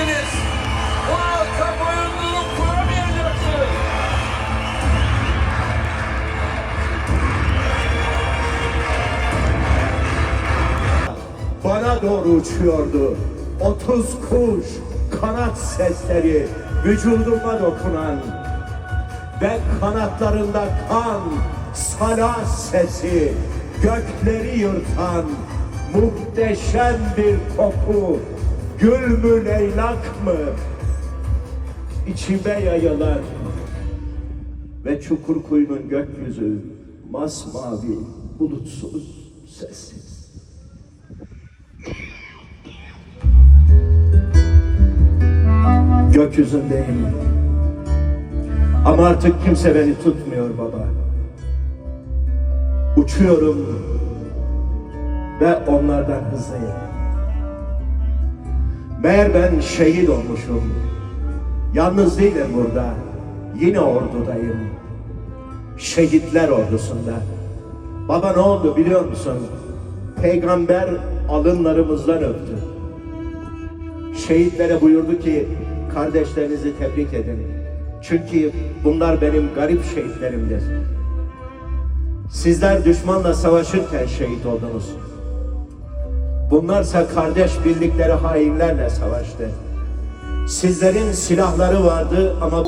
değilsiniz. Bu halka boyunluluk kuramayacaksınız. Bana doğru uçuyordu. Otuz kuş, kanat sesleri, vücuduma dokunan. Ve kanatlarında kan, salat sesi, gökleri yırtan muhteşem bir koku gül mü leylak mı içime yayılan ve çukur kuyunun gökyüzü masmavi, bulutsuz, sessiz. Gökyüzündeyim. Ama artık kimse beni tutmuyor baba. Uçuyorum ve onlardan hızlıyım. Meğer ben şehit olmuşum. Yalnız değilim burada. Yine ordudayım. Şehitler ordusunda. Baba ne oldu biliyor musun? Peygamber alınlarımızdan öptü. Şehitlere buyurdu ki kardeşlerinizi tebrik edin. Çünkü bunlar benim garip şehitlerimdir. Sizler düşmanla savaşırken şehit oldunuz. Bunlarsa kardeş bildikleri hainlerle savaştı. Sizlerin silahları vardı ama